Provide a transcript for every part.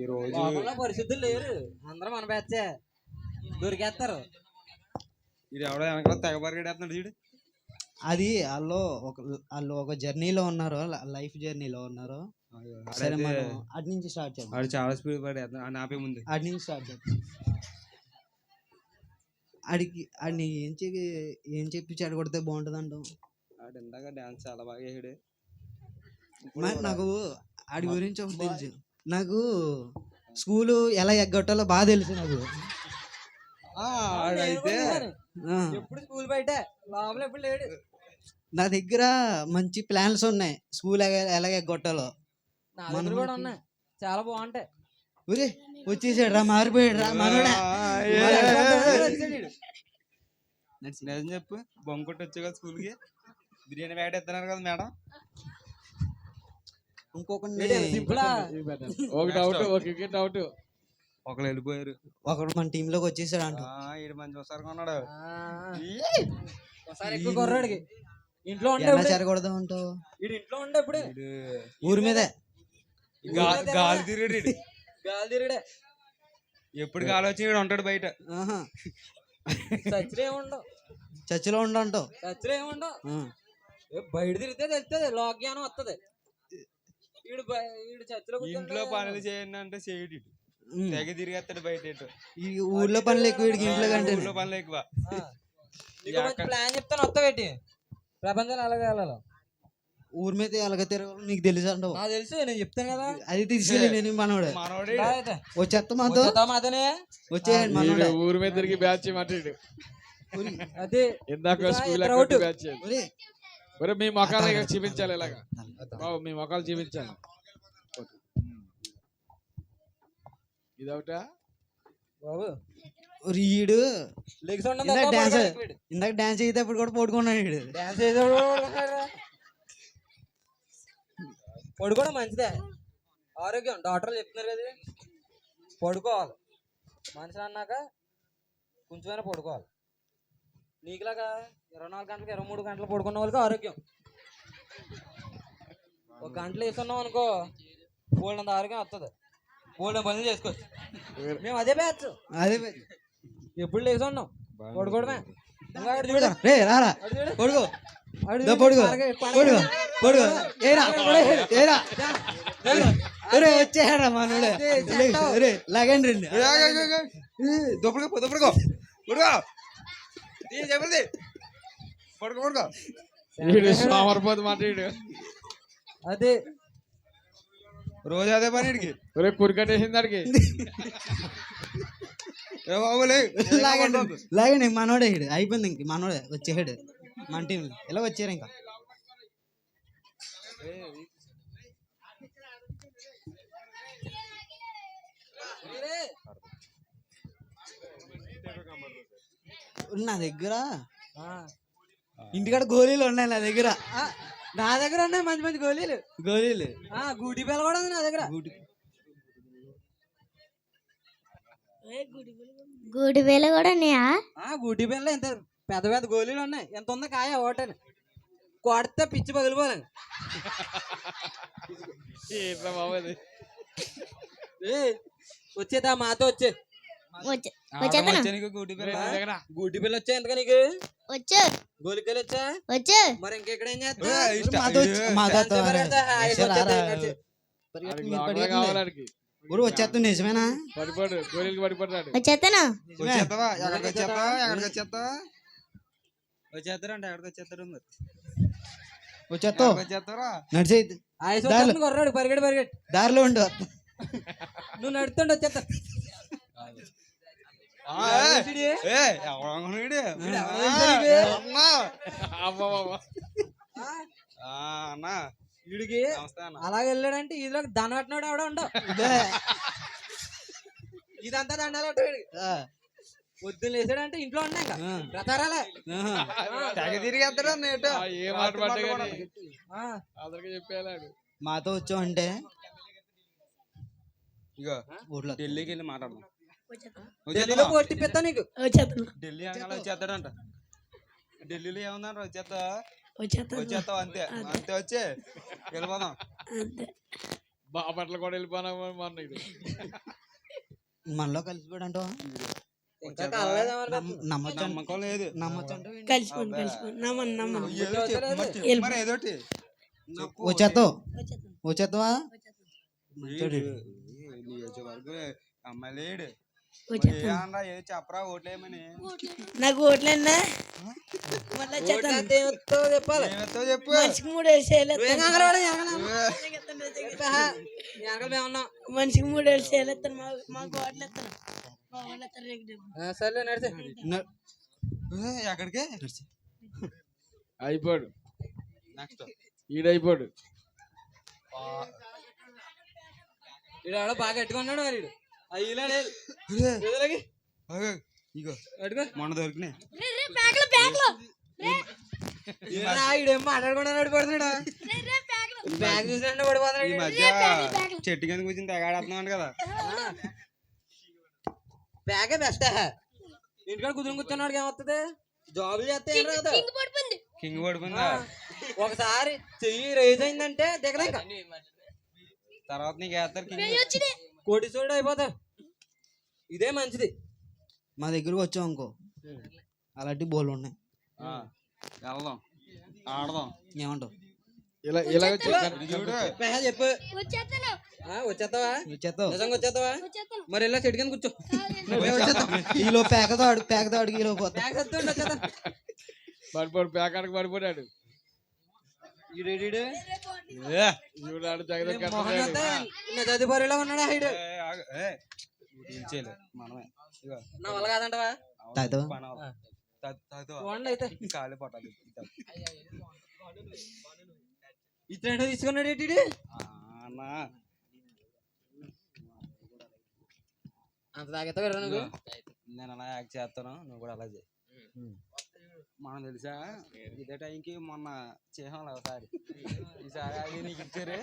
ఈ రోజు పరిస్థితులు లేరు. అందరూ మన బ్యాచే. దొరికేస్తారు. ఇది ఎవడో వెనకాల తెగ పరిగెడేస్తున్నాడు చూడు. అది వాళ్ళు ఒక వాళ్ళు ఒక జర్నీలో ఉన్నారు. లైఫ్ జర్నీలో ఉన్నారు. సరే మనం అటు నుంచి స్టార్ట్ చేద్దాం. ఆడు చాలా స్పీడ్ పడేస్తున్నాడు. ఆ నాపే ముందు. అటు నుంచి స్టార్ట్ చేద్దాం. ఆడికి ఆడిని ఏం చెప్పి ఏం చెప్పి చెడగొడితే బాగుంటుంది అంటాం ఆడు ఇందాక డాన్స్ చాలా బాగా వేసాడు. నాకు ఆడి గురించి ఒకటి తెలుసు. నాకు స్కూలు ఎలా ఎగ్గొట్టాలో బాగా తెలుసు నాకు. ఆడైతే ఎప్పుడు స్కూల్ బయట? లోపల ఎప్పుడు లేడు? నా దగ్గర మంచి ప్లాన్స్ ఉన్నాయి. స్కూల్ ఎలా ఎగ్గొట్టాలో. నా దగ్గర కూడా ఉన్నాయి. చాలా బాగుంటాయి. ఊరే వచ్చేసాడు రా మారిపోయాడు రా మనోడా. నిజం చెప్పు బొంకొట్టి వచ్చావు కదా స్కూల్కి. బిర్యానీ ప్యాకెట్ ఇస్తున్నారు కదా మేడం. సింపులా ఒక డౌట్ ఒక డౌట్ ఒకళ్ళు వెళ్ళిపోయారు. ఒకడు మన టీమ్లోకి వచ్చేసాడు అంట మంచి ఒకసారి కొన్నాడు ఆ, ఒకసారి ఎక్కువ కుర్రాడికి. ఇంట్లో అంటావు? ఈడు ఇంట్లో ఉండే ఇప్పుడు. ఊరి మీదే. గాలి తిరిగాడు ఈడు. గాలి తిరిగడే. ఎప్పుడు గాలి వచ్చి ఈడు ఉంటాడు బయట. ఆహా. చచ్చిలో ఏముండవు. చర్చిలో ఉండంటావు. చచ్చిలో ఏముండవు. బయట తిరిగితే తెలుస్తుంది లోక్యానం వస్తుంది ఇంట్లో పనులు చేయండి అంటే చేయడు. తెగ తిరిగేస్తాడు బయట ఇటు. ఈ ఊర్లో పనులు ఎక్కువ వీడికి ఇంట్లో కంటే. ఊళ్ళో పనులు ఎక్కువ. ప్లాన్ చెప్తాను వస్తా పెట్టి. ప్రపంచం అలాగే వెళ్ళాలి ఊరి మీద ఎలాగ తిరగాలో నీకు తెలుసు అంటావు. నాకు తెలుసు నేను చెప్తాను కదా. అది తీసుకెళ్ళి నేను మనోడు. వచ్చేస్తా మాతో? వచ్చేద్దా మాతోనే? వచ్చేయండి మనోడే ఊరి మీద తిరిగి బ్యాచ్ మాట్లాడు అది. ఇందాక ఇదా స్కూల్. బ్యాచ్ ఒరే, ఒరే మీ మొఖాలు చూపించాలి ఇలాగా? బాబు మీ మొఖాలు చూపించాలి. ఇదొకటా? బాబు ఉండదు ఇందాక డాన్స్ ఇందాక డాన్స్ చేసేటప్పుడు కూడా పడుకున్నాడు ఈడు. డాన్స్ పడుకుంటాడురా. పడుకోవడం మంచిదే. ఆరోగ్యం. డాక్టర్లు చెప్తున్నారు కదా పడుకోవాలి. మనిషి అన్నాక కొంచెమైనా పడుకోవాలి. నీకులాగా? ఇరవై నాలుగు గంటలకు ఇరవై మూడు గంటలు పడుకున్న వాళ్ళకి ఆరోగ్యం. ఒక గంటలు వేసుకున్నాం అనుకో బోల్డ్ ఆరోగ్యం వస్తుంది బోల్డ్ పనులు చేసుకోవచ్చు. మేము అదే బ్యాచ్ అదే ఎప్పుడు లేచి ఉన్నాం? పడుకోవడమే. పడుకో. ఆడు దా చూడు. పడుకో. పడగ- పడగ- పడుకో. పడుకో. ఏరా ఏరా ఒరే వచ్చేయరా మనోడే ఒరే లాగండి రండి. దుప్పడుకో దుప్పడుకో. పడుకో. తీ వీడు సోమరిపోతు మాట్లాడు. అదే. రోజు అదే పని ఇడికి ఒరే కురికట్టేసింది దానికి. లాగండి. మనోడే ఈడు. అయిపోయింది ఇంక మనోడే వచ్చేసాడు. మన టీం ఇలా వచ్చారు ఇంకా? నా దగ్గర? ఆ. ఇంటికాడ గోళీలు ఉన్నాయి నా దగ్గర. ఆ, నా దగ్గర ఉన్నాయి మంచి మంచి గోళీలు. గోళీలు. ఆ గూటి పిల్ల కూడా ఉంది నా దగ్గర. గూడి. వేలు కూడా ఉన్నాయా? ఆ గూటి పిల్ల ఇంత పెద్ద పెద్ద గోళీలు ఉన్నాయి. ఎంత ఉంది కాయ ఓటని కొడితే పిచ్చి పగిలిపోలేదు ఏ వచ్చేదా మాతో వచ్చే. గూటి పిల్ల నీ దగ్గర. గూటి పిల్ల వచ్చా ఎందుక నీకు? వచ్చు. గోలికలు వచ్చా? వచ్చు. మరి ఇంకెక్కడ ఏం ఏ, చేస్తా ఇష్ట- మాతో వచ్చి- ఏ, మాతో అంతే మరి అంతే, హాయిగా వచ్చారా? వచ్చేద్దాం, ఇంకా చే- పరిగెత్తుంది, ఆడికి లోపలే పరిగెత్తుంది. కావాలి ఆడికి. ఊరు వచ్చేస్తుంది నిజమేనా? పడిపోడు గోళీలకి పడిపోతాడు. వచ్చేతను వచ్చేస్తావా ఎక్కడికి వచ్చేస్తావా ఎక్కడికి వచ్చేస్తావా వచ్చేస్తారంట ఎక్కడికి వచ్చేస్తారు మరి. వచ్చేస్తావు వచ్చేస్తారా పరిగెడు పరిగెడు. దారిలో ఉండు. నువ్వు నడుతుండే వచ్చేస్తా ఆ, ఏ, ఏ, ఎవడు అనుకున్నాడు? ఆ, అన్నా. అమ్మా ఆ, అన్నా. వీడికి అలాగే వెళ్ళాడంటే ఇదిలో దండ పెట్టినాడు ఆవిడ ఉండవు ఇదంతా దండాలు పొద్దున్న లేచాడంటే ఇంట్లో ఉన్నాయి ఇంకా. ఆహా. తెగ తిరిగేస్తాడు నేటు? ఆ, ఏ మాట పడ్డా కానీ. ఆ, అందరికి చెప్పేలాడు. మాతో వచ్చావు అంటే ఇగో ఊర్లో ఢిల్లీకి వెళ్ళి మాట్లాడదాం. ఢిల్లీలో? పోటీ పెత్తా నీకు. ఢిల్లీ అనగానే వచ్చేస్తాడంట ఢిల్లీలో ఏముందంట? వచ్చేస్తా వచ్చేస్తావు అంతే. అంతే వచ్చే. వెళ్ళిపోదాం. బాపట్ల కూడా వెళ్ళిపోయినా మొన్న ఇది మనలో కలిసిపోయాడు అంటావా ఇంకా కలలేదేమో నమ్మచ్చు నమ్మకం లేదు? కలిసిపోండి కలిసిపోండి. నమ్మను నమ్మను. ఏదోటి. వచ్చేస్తావు వచ్చేస్తావా అమ్మాయి లేడు ఏమన్నా చెప్పరా? ఓట్లేమని. నాకు ఓట్లన్నా మళ్ళీ చెప్పాలి. చెప్పు. మనిషికి మూడు ఉన్నాం. మనిషికి మూడు మాకు ఓట్లు ఎత్తాను సర్లే నడిచే. ఎక్కడికి? నెక్స్ట్ వీడు ఎవడో బాగా కట్టుకున్నాడు మరి ఇగో. మొన్న దొరికినాయి. చెట్టు కింద కూర్చొని తెగాడుతున్నాడు కదా. బ్యాగే బెస్ట్ ఇంటికాడ కుదురు కూర్చున్నాడు ఏమవుతుంది జాబ్ చేస్తే ఏం రాదు. కింగ్ పడిపోయిందా. ఒకసారి చెయ్యి రైజ్ అయిందంటే దిగదా ఇంకా తర్వాత నీకు వేస్తారు కింగ్? కోటీశ్వరుడు అయిపోతావు ఇదే మంచిది. మా దగ్గరకు వచ్చావు అనుకో. అలాంటి బోల్ ఉన్నాయి. ఆ, వెళ్దాం. ఆడదాం. ఏమంటావు? ఇలా మెహా చెప్పు. ఆ, వచ్చేస్తావా వచ్చేస్తావు నిజంగా వచ్చేస్తావా మరి ఇలా చెట్టు కింద కూర్చో. ఈలో పేకతో ఆడు పేకతో ఆడికి ఈలో పోతా బ్యాగ్ వస్తుండే వచ్చేద్దాం పడిపోయాడు. పేకాడికి ఉన్నాడా మనమే. నా వల్ల కాదంటవా? తాగుతావా? చూడండి అయితే. కాలు పట్టాలి. తీసుకున్నాడు ఏంటి ఈడు? ఆ, అన్న. అంత తాగేస్తా కదా నువ్వు? నేను అలా యాక్ట్ చేస్తాను. నువ్వు కూడా అలా చేయి. మనం తెలుసా? ఇదే టైంకి మొన్న చేసాం ఒకసారి. ఈసారి అది నీకు ఇచ్చారు?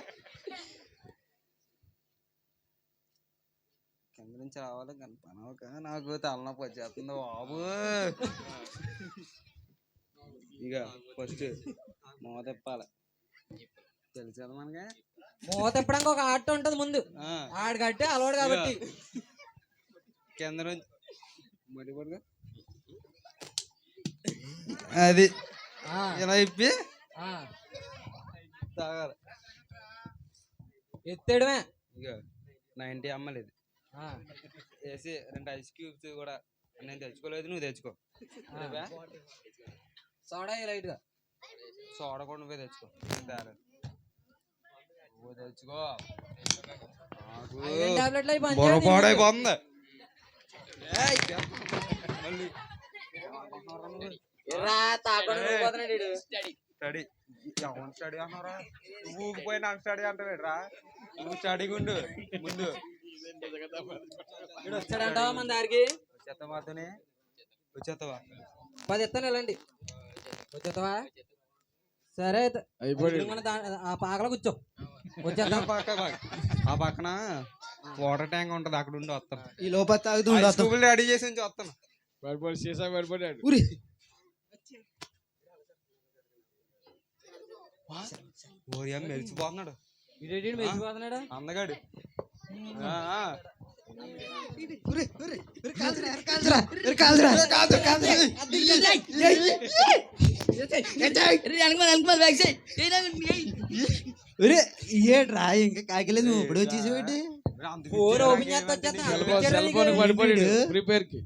కింద నుంచి రావాలి కానీ పని అవ్వక నాకు తలనొప్పి వచ్చేస్తుంది బాబు. ఇక ఫస్ట్ మూత తిప్పాలి. తెలుసు కదా మనకి? మూత ఎప్పడానికి ఒక ఆట ఉంటది ముందు. ఆడు కట్టి అలవాడు కాబట్టి. కింద నుంచి మరి అది ఇలా ఇప్పి. తాగాలి. ఎత్తేయడమే. ఇక నైంటీ ఆ, వేసి రెండు ఐస్ క్యూబ్స్ కూడా నేను తెచ్చుకోలేదు నువ్వు తెచ్చుకో? సోడా లైట్గా సోడా కూడా నువ్వే తెచ్చుకో. నువ్వు తెచ్చుకో. స్టడీ ఎవరు స్టడీ అన్నారా నువ్వు ఊగిపోయి నాకు. స్టడీ అంటావు రా నువ్వు స్టడీగా ఉండు ముందు. వచ్చాడంటావా మన దారికి. వచ్చేస్తావా పది ఎత్తాను వెళ్ళండి. వచ్చేస్తావా సరే అయితే మన ఆ పాకలో కూర్చో. ఆ వచ్చేద్దాం పక్క ఆ పక్కన వాటర్ ట్యాంక్ ఉంటది అక్కడ ఉండి వస్తాను ఈ లోపల తాగుతూ రెడీ చేసి ఉంచి వస్తాను పడిపోయాడు సీసా పడిపోయాడు మెరిచిపోతున్నాడు అందగాడు. ఏట్రా ఇంకా కాకిలేదు నువ్వు ఇప్పుడు వచ్చేసేవాటి? ఫోన్ ఓపెన్ చేస్తా ప్రిపేర్కి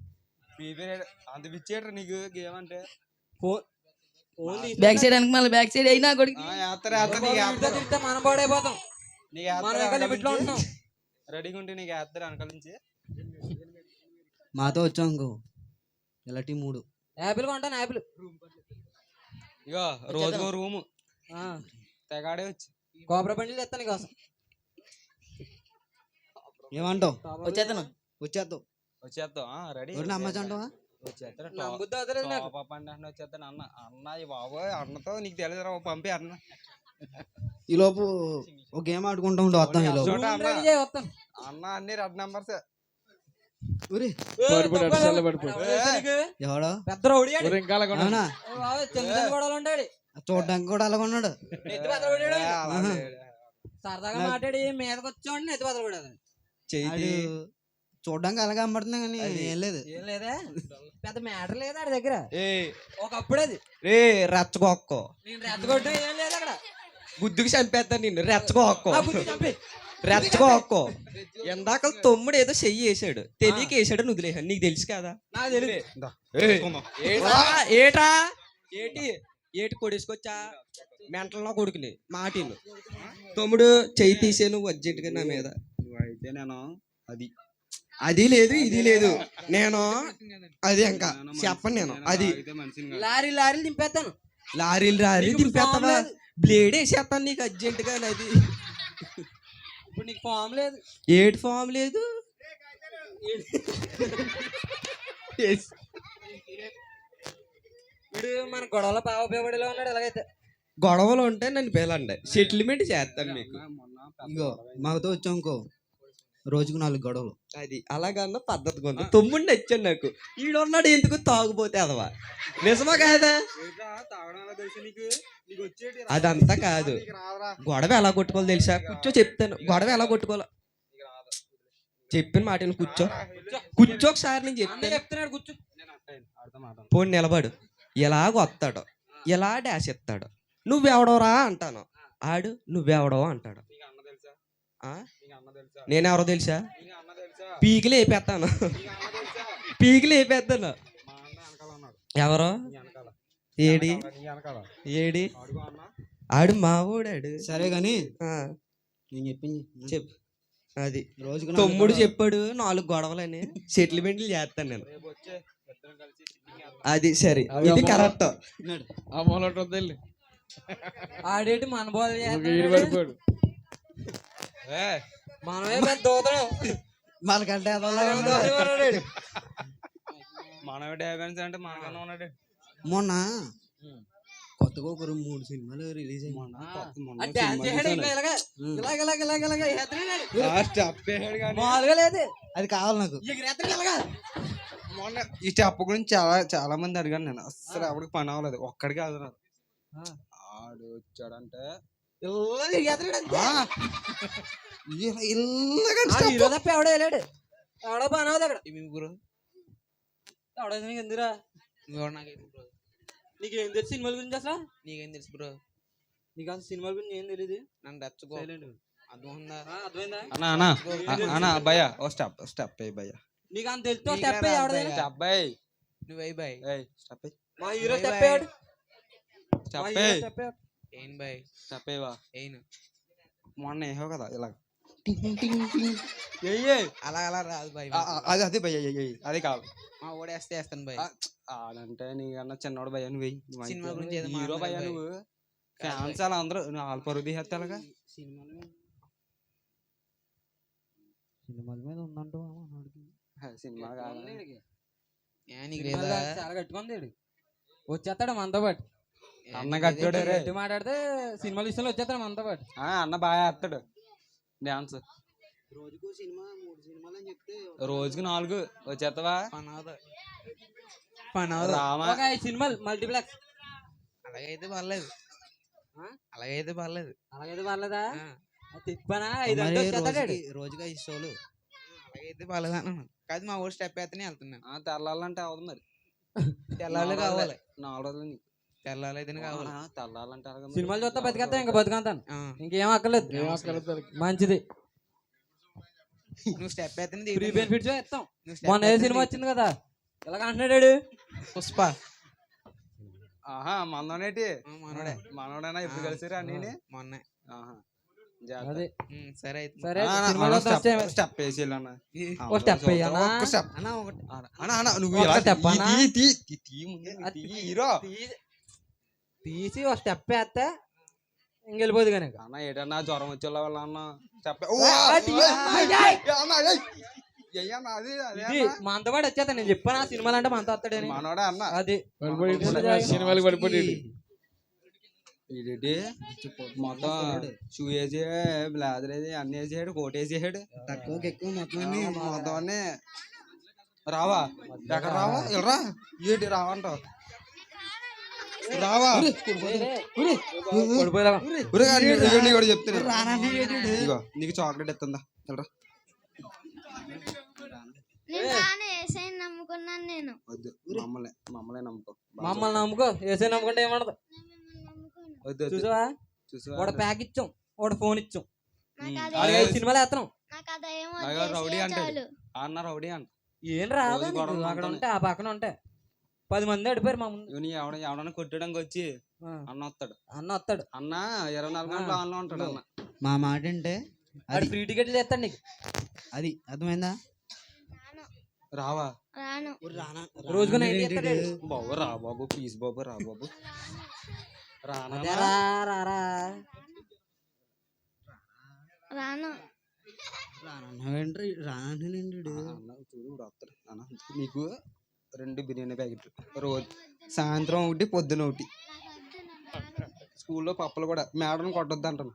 అంత పిచ్చేట్రా నీకు గేమ్ అంటే? ఫోన్ బ్యాక్ సైడ్ వెనక మళ్ళీ బ్యాక్ సైడ్ అయినా కొడుకు. మనం పాడైపోతాం. మనం లిమిట్లో. ఉంటున్నాం? రెడీగా ఉంటే నీకు వేస్తారు వెనకాల నుంచి? మాతో వచ్చావు అనుకో ఇలాంటి మూడు. యాపిల్ కొంటాను యాపిల్. ఇగో రోజుకో రూము. ఆ, తెగాడే వచ్చి. కోబ్రా బండిలు తెస్తాను నీకోసం. ఏమంటావు? వచ్చేస్తాను వచ్చేస్తావు వచ్చేద్దాం రెడీ. ఎవరిని అమ్మచ్చంటావా వచ్చేస్తాను వచ్చేస్తాను అన్న. అన్న ఈ బాబోయ్ అన్నతో నీకు తెలియదు పంపి అన్న. ఈ లోపు ఒక గేమ్ ఆడుకుంటూ ఉండు వస్తాం ఈ లోపు. చోట అన్న అన్న రెడ్ నెంబర్స్. ఎవడో? పెద్ద చూడడానికి కూడా అలాగ ఉన్నాడు. సరదాగా మాట్లాడి మీదకి వచ్చాడు ఎత్తి బదులు కూడా ఆడు. చూడడానికి అలాగే అమ్మడుతున్నా కానీ ఏం లేదు. ఏం లేదా? పెద్ద మ్యాటర్ లేదా ఆడి దగ్గర. ఒకప్పుడు అది. రే రెచ్చగొక్కో. నేను రెచ్చగొట్టా ఏం లేదు అక్కడ. గుద్దుకు చంపేస్తాను నిన్ను. చంపి. రెచ్చగొక్కో ఎందాక తమ్ముడు ఏదో చెయ్యి వేసాడు. తెలియక వేసాడు నువ్వు వదిలేసాడు నీకు తెలుసు కదా? ఏటా ఏటా ఏటి? ఏటి కొడేసుకొచ్చా? మెంటల్లో కొడుకుని మాటిను తమ్ముడు చెయ్యి తీసే నువ్వు అర్జెంటుగా నా మీద. అయితే నేను అది. అది లేదు ఇది లేదు. నేను అది ఇంకా. చెప్పను నేను. అది. లారీ లారీలు దింపేస్తాను లారీలు నీకు దింపేస్తావా. బ్లేడ్ వేసేస్తాను నీకు అర్జెంటుగా అది ఇప్పుడు నీకు ఫామ్ లేదు. ఏటి ఫామ్ లేదు. వీడు మన గొడవలో బాగా ఉపయోగపడేలా ఉన్నాడు ఎలాగైతే. గొడవలు ఉంటే నన్ను పిలండి సెటిల్మెంట్ చేస్తాను మీకు. ఇంకో. మాతో వచ్చాంకో రోజుకు నాలుగు గొడవలు. అది అలాగన్న పద్ధతిగా ఉంది తమ్ముడు నచ్చాడు నాకు. ఈడున్నాడు ఎందుకు తాగుపోతే అదవా? నిజమా కాదా. అదంతా కాదు. గొడవ ఎలా కొట్టుకోవాలో తెలుసా? కూర్చో చెప్తాను. గొడవ ఎలా కొట్టుకోవాలో? చెప్పిన మాట కూర్చో. కూర్చో. ఒకసారి నేను చెప్తాను. చెప్తున్నాడు కూర్చో. పోనీ నిలబడు. ఎలాగ వస్తాడు. ఎలా డాష్ ఎత్తాడు నువ్వెవడోరా అంటాను. ఆడు నువ్వెవడో అంటాడు. నేనెవరో తెలుసా? పీకిలు వేపేస్తాను పీకిలు వేపేస్తాను ఎవరో? ఏడి? ఏడి? ఆడు మావోడాడు. సరే కానీ ఆ, నేను చెప్పింది. చెప్పు. అది. రోజుకు నాలుగు తమ్ముడు గొడవలు. చెప్పాడు నాలుగు గొడవలని. సెటిల్మెంట్లు చేస్తాను నేను. అది సరే. ఇది. కరెక్ట్. ఆడేటి మన ఏ, మనమే పెద్ద దూతడం మనకంటే మనమే అంటే మనకన్నా ఉన్నాడు. మొన్న కొత్తగా ఒక రెండు మూడు సినిమాలు రిలీజ్ అయ్యి మొన్న కొత్త- మొన్న ఆ డాన్స్ సినిమా చేసాడు ఇంకా చూశాను. ఇలాగ ఇలాగ ఇలాగ ఇలాగ ఇలాగ ఎత్తనాడు. ఆ స్టెప్ వేసాడు కానీ మామూలుగా లేదు. అది కావాలి నాకు. మొన్న ఈ స్టెప్ గురించి చాలా చాలా మంది అడిగాను నేను. అస్సలు ఎవరికి పని అవ్వలేదు. ఒక్కడికి ఆ. ఆడు వచ్చాడంటే తప్ప ఎవడో వెళ్ళాడు ఎవడో అవుతుంది అక్కడ. ఎవడో నీకు ఎందురా నీకేం తెలుసు సినిమాల గురించి అసలు? నీకేం తెలుసు బ్రో? నీకు అసలు సినిమాల గురించి ఏం తెలియదు నన్ను రెచ్చగో అన్న అన్న అన్న భయ్య ఓ స్టెప్ స్టెప్ అయ్యి భయ్య నీకు అంత తెలుసు స్టెప్ అయ్యి నువ్వు అయి బాయ్. ఏయ్ స్టెప్ అయ్యి. మా హీరో బై స్టెప్ బై. అయ్యాడు. మా స్టెప్ హీరో అయ్యి. స్టెప్ అయ్యాడు. ఏం బాయ్ ఏను మొన్న ఏహో కదా ఇలా అలా అలా రాదు బాయ్ అది అదే ఎయ్. అది కావాలి మా ఓడేస్తే వేస్తాను బాయ్ ఆ, ఆడంటే నీకన్నా చిన్నోడు భయ్య నువ్వు సినిమా. గురించి హీరో భయ్య. నువ్వు. కాదు ఫ్యాన్స్ అలా అందరూ నువ్వు ఆల్ పరుగు తీసేస్తే అలాగా సినిమాలు. సినిమాల మీద ఉందంటూ సినిమా కాదు. చాలా కట్టుకుంది. వచ్చేస్తాడు మనతో పాటు. అన్న నీకు కట్టోడే లేదా? రే. గట్టి మాట్లాడితే సినిమాల విషయంలో వచ్చేస్తాడు మనతో పాటు ఆ, అన్న బాగా వేస్తాడు డాన్స్. రోజుకు సినిమా మూడు సినిమాలు అని చెప్తే రోజుకి నాలుగు. వచ్చేస్తావా పని అవదు పని అవదు రామా. ఒక ఐదు సినిమాలు మల్టీప్లెక్స్. అలాగైతే పర్లేదు. ఆ? అలాగైతే పర్లేదు. అలాగైతే పర్లేదా? తిప్పనా. రోజుకి ఐదు షోలు. అలాగైతే పర్లేదు అన్నాను కాదు మా ఊరు స్టెప్ వేస్తేనే వెళ్తున్నాను. ఆ, తెల్లాలంటే అవదు మరి. తెల్లాలి నాలుగు కావాలి. నాలుగు రోజులు నీకు తెల్లాలి కావాలి. సినిమాలు చూస్తా బతికేస్తా ఇంకా. బతికంతాను ఇంకేం అక్కర్లేదు. మంచిది నువ్వు స్టెప్ ఫ్రీ దిగుతాను. బెనిఫిట్స్ ఇస్తాం మొన్న ఏ సినిమా వచ్చింది కదా ఇలాగ అంటున్నాడు. పుష్ప ఆహా మనోనేటి మనోడే మనోడైనా ఇప్పుడు ఆ, కలిసిరా నేనే మొన్నే ఆహా సరే అయితే సరే step వేసి అన్న, నువ్వు తీసి ఒక స్టెప్ వేస్తే ఇంకెళ్ళిపోదు కానీ అన్న ఏటన్నా జ్వరం వచ్చేలా వాళ్ళ అన్న స్టెప్ పాటు వచ్చేస్తాను నేను చెప్పాను? ఆ సినిమాలు అంటే మనతో వస్తాడని మనోడే అన్న. అది. పడిపోయి మొత్తం షూ వేసి బ్లాజర్ వేసి అన్ని వేసాడు కోట్ వేసేసాడు. తక్కువకి ఎక్కువ మొత్తం మొత్తం అన్ని. రావా? ఎక్కడ రావా? వెళ్ళరా? ఏంటి రావంటావు రావా? కూడా చెప్తాను నీకు చాక్లెట్ ఇస్తుందా వెళ్ళరా వద్దు మమ్మల్ని మమ్మల్ని నమ్ముకో. మమ్మల్ని నమ్ముకో ఏసే నమ్ముకుంటే ఏమడదు వద్దు చూసావా? చూసావా? వాడు ప్యాక్ ఇచ్చాం వాడు ఫోన్ ఇచ్చాం. సినిమాలు వేస్తున్నాం రౌడీ. చాలు. అన్న రౌడీ అంట? ఏం రాదా అక్కడ. ఉంటే ఆ పక్కన ఉంటే. పది మంది అడిపారు మా ముందు. ఇగో నీ ఎవడ ఎవడన్నా కొట్టడానికి వచ్చి అన్న వస్తాడు. అన్న వస్తాడు. అన్న ఇరవై నాలుగు గంటలు. ఆన్లో ఉంటాడు అన్న. మా మాట అంటే ఆడు ఫ్రీ టికెట్లు చేస్తాడు నీకు. అది అర్థమైందా? రాను. రావా? రోజుకు రానంటే? చేస్తాడు. బాబు రా బాబు ప్లీజ్ బాబు రా బాబు. రానా? అదే రా రా రా. రాను. రానంటావేంటి? రానంటేనేంటి వీడు? అన్న చూడు ఇప్పుడు వస్తాడు. అన్న నీకు రెండు బిర్యానీ ప్యాకెట్లు రోజు. సాయంత్రం ఒకటి పొద్దున ఒకటి. స్కూల్లో పప్పులు కూడా. మేడం కొట్టొద్దు అంటాను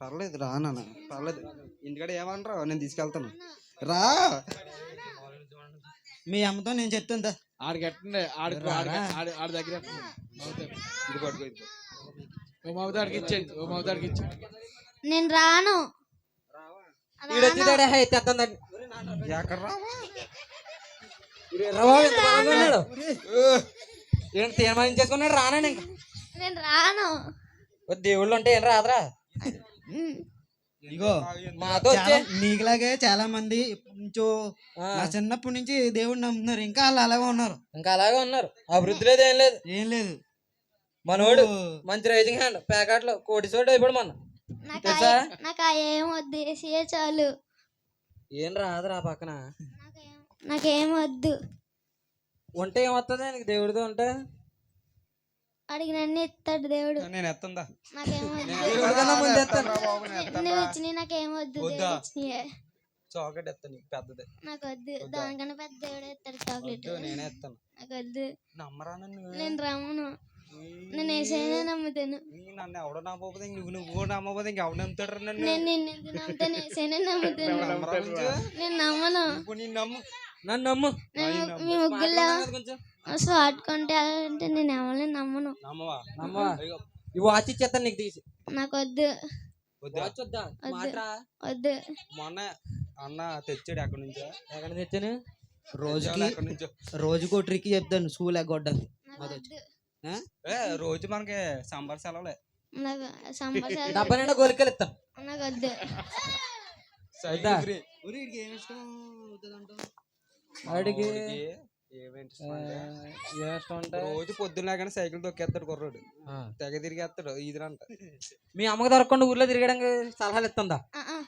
పర్లేదు రా నాన్న. పర్లేదు. ఇంటికాడ ఏమంటారు నేను తీసుకెళ్తాను. రా! మీ అమ్మతో నేను చెప్తాను దా. ఆడికి ఎట్టండి? ఆడి ఆడి దగ్గర. ఇది పట్టుకో ఓ మమతాడికి ఇచ్చేయండి ఓ మమతాడికి ఇచ్చేయండి. నేను రాను. హై తెత్తందండి తీర్మానించేసుకున్నాడు రానండి ఇంకా. నేను రాను. దేవుళ్ళు ఉంటే ఏం రాదురా. ఇగో మాతో నీకులాగే చాలా మంది నుంచో నా చిన్నప్పటి నుంచి దేవుడిని నమ్ముతున్నారు. ఇంకా వాళ్ళు అలాగే ఉన్నారు. ఇంకా అలాగే ఉన్నారు. అభివృద్ధి లేదు ఏం లేదు. ఏం లేదు. మనోడు మంచి రైజింగ్ హ్యాండ్ ప్యాకెట్లో కోటి సోడు అయిపోడు మన తెలుసా? నాకు ఏం వద్దు ఏసీయే చాలు. ఏం రాదురా పక్కన. నాకేం వద్దు. ఉంటే ఏమవుతుంది నీకు దేవుడితో ఉంటే? అడిగినన్ని ఇస్తాడు దేవుడు. నేను ఎత్తుందా? నాకేం వద్దు. నువ్వు నాకేం వద్దు చాక్లెట్ ఎత్తాను నీకు పెద్దది. నాకు వద్దు? దానికన్నా పెద్ద దేవుడు ఇస్తాడు చాక్లెట్. నేనే ఎత్తాను. నాకు వద్దు నమ్మరా నన్ను నేను రమ్మను నేను ఏసైనా నమ్ముతాను నన్ను ఎవడో నమ్మకపోతే నువ్వు నువ్వు నమ్మకపోతే ఇంకెవడు నమ్ముతాడు నన్ను? నేను నిన్ను నమ్ముతాను? ఏసైనా నమ్ముతాను? నేను నమ్మను. ఇప్పుడు నేను నమ్ము. నన్ను నమ్ము. మీ ముగ్గురులో కొంటే అంటే నేను ఎవరిని నమ్మను. నమ్మవా? నమ్మవా? అయ్యో, ఈ వాచ్ ఇచ్చేస్తాను నీకు తీసి. నాకు వద్దు. వద్దా? మొన్న అన్న తెచ్చాడు ఎక్కడి నుంచో. ఎక్కడ తెచ్చాను? రోజుకి రోజుకో ట్రిక్ చెప్తాను. స్కూల్ ఎగ్గొట్టడానికి నాకు వద్దు. ఏ రోజు మనకి సాంబార్ సెలవులే. డబ్బా నిండా గోలికలు ఇస్తాను నాకు వద్దు. వద్దా? ఫ్రీ. ఏమి ఇష్టం అవుతుందంటావు? వాడికి రోజు పొద్దున్న కానీ సైకిల్ తొక్కేస్తాడు కుర్రోడు. తెగ తిరిగేస్తాడు ఇదిరంట మీ అమ్మకి దొరకకుండా ఊర్లో తిరగడానికి సలహాలు ఇస్తుందా? ఆ, ఆ,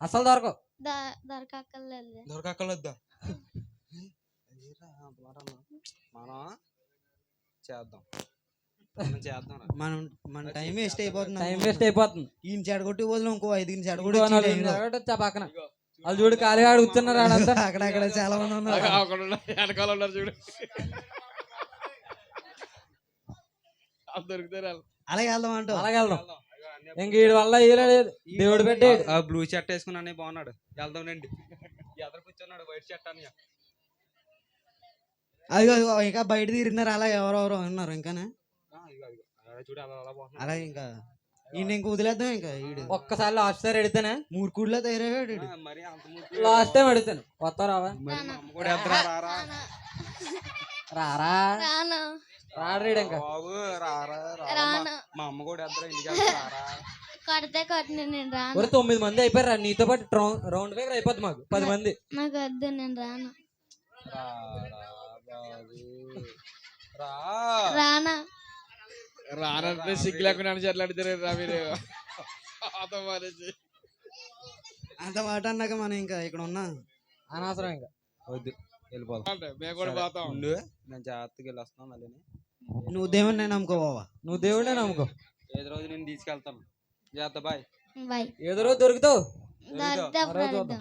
అసలు దొరకవు. దొరకక్కర్లేదు. దొరకక్కర్లేద్దా? మనం చేద్దాం. మనం చేద్దాం. మనం మన టైం వేస్ట్ అయిపోతుంది. టైం వేస్ట్ అయిపోతుంది. ఈయన చెడగొట్టి వదిలి ఇంకో చెడగొట్టి ఇంకో నలుగురిని జరగొట్టొచ్చు ఆ పక్కన. వాళ్ళు చూడు ఖాళీగా అడుగుతున్నారు వాళ్ళంతా అక్కడక్కడ చాలా మంది ఉన్నారు. అక్కడ ఉన్నారు, వెనకాల ఉన్నారు చూడు. దొరుకుతారు. అలాగే వెళ్దాం అంటావు అలాగే వెళ్దాం. ఇంక వీడి వల్ల లేదు. దేవుడు పెట్టి ఆ బ్లూ షర్ట్ వేసుకుని అన్నయ్య బాగున్నాడు. వెళ్దాం రండి. ఎదురు కూర్చున్నాడు వైట్ షర్ట్ అని అదిగో అదిగో ఇంకా బయట తిరిగినారు అలా ఎవరెవరో ఉన్నారు ఇంకానే? అలా ఇంకా ఈయన ఇంక వదిలేద్దాం ఇంకా ఈడు. ఒక్కసారి లాస్ట్ సారి అడిగితేనే? మూర్ఖుడిలో తయారయ్యాడు ఈడు. ఆ, మరి అంత ముద్దు. లాస్ట్ టైం అడుగుతాను. వస్తా రావా? రారా? రాను. రాడరీడు ఇంకా. బాబు రారా రారా. రాను. మా- మా అమ్మ కూడా ఎద్దరా ఇంటికి వెళ్తా రారా? కొడితే కొట్టిన నేను రాను. ఒక తొమ్మిది మంది అయిపోయారు రా. నీతో పాటు రౌండ్ ఫిగర్ అయిపోద్ది మాకు. పది మంది. నాకు వద్దు నేను రాను. రారా. రానా? రానంటే సిగ్గు లేకుండా చెట్లాడితే రా మీరు అతో మాట అన్నాక మనం ఇంకా ఇక్కడ ఉన్నా? అనవసరం ఇంకా. వద్దు వెళ్ళిపోదాం. అంటే మేము కూడా పోతాం. ఉండు నేను జాగ్రత్తగా వెళ్ళి వస్తాను మళ్ళీ నువ్వు దేవుని నేను నమ్ముకో బావా. నువ్వు దేవుడే నమ్ముకో. ఏదో రోజు నేను తీసుకెళ్తాను. జాగ్రత్త బాయ్. బాయ్. ఏదో రోజు దొరుకుతావు? దొరికితే